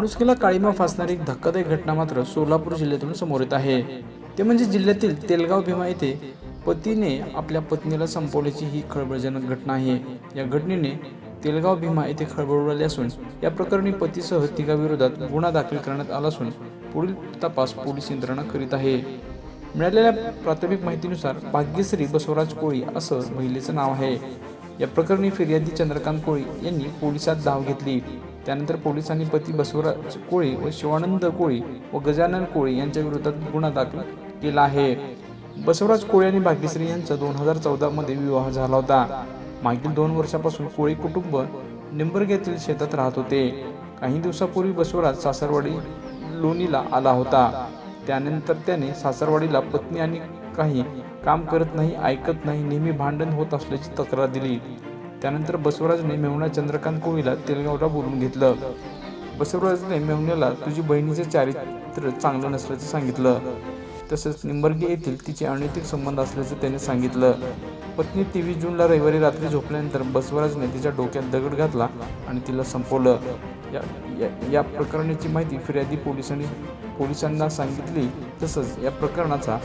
माणुसकीला काळीमा फासणारी एक धक्कादायक घटना मात्र सोलापूर जिल्ह्यातून समोर येत आहे. ते म्हणजे जिल्ह्यातील तेलगाव भीमा येथे पतीने आपल्या पत्नीला संपवल्याची ही खळबळजनक घटना आहे. या घटनेने तेलगाव भीमा येथे खळबळ उडाली असून या प्रकरणी पतीसह तिघाविरोधात गुन्हा दाखल करण्यात आला असून पुढील तपास पोलीस यंत्रणा करीत आहे. मिळालेल्या प्राथमिक माहितीनुसार भाग्यश्री बसवराज कोळी असं महिलेचं नाव आहे. या प्रकरणी फिर्यादी चंद्रकांत कोळी यांनी पोलिसात धाव घेतली. त्यानंतर पोलिसांनी पती बसवराज कोळी व शिवानंद कोळी व गजानन कोळी यांच्या विरोधात गुन्हा दाखल केला आहे. बसवराज कोळी आणि भाग्यश्री यांचा दोन हजार चौदामध्ये विवाह झाला होता. मागील दोन वर्षापासून कोळी कुटुंब निंबर्ग येथील शेतात राहत होते. काही दिवसापूर्वी बसवराज सासरवाडी लोणीला आला होता. त्यानंतर त्याने सासरवाडीला पत्नी आणि काही काम करत नाही ऐकत नाही नेहमी भांडण होत असल्याची तक्रार दिली. त्यानंतर बसवराजने मेहुणा चंद्रकांत कोळीला तेलगावला बोलून घेतलं. बसवराजने मेहुण्याला तुझी बहिणीचे चारित्र्य चांगलं नसल्याचं सांगितलं. तसंच निंबर्गे येथील तिचे अनैतिक संबंध असल्याचं त्याने सांगितलं. पत्नी तेवीस जूनला रविवारी रात्री झोपल्यानंतर बसवराजने तिच्या डोक्यात दगड घातला आणि तिला संपवलं. या या- या प्रकरणाची माहिती फिर्यादी पोलिसांनी पोलिसांना सांगितली. तसंच या प्रकरणाचा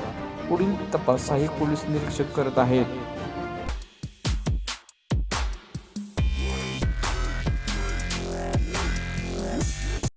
पुढील तपास सहाय्यक पोलीस निरीक्षक करत आहेत.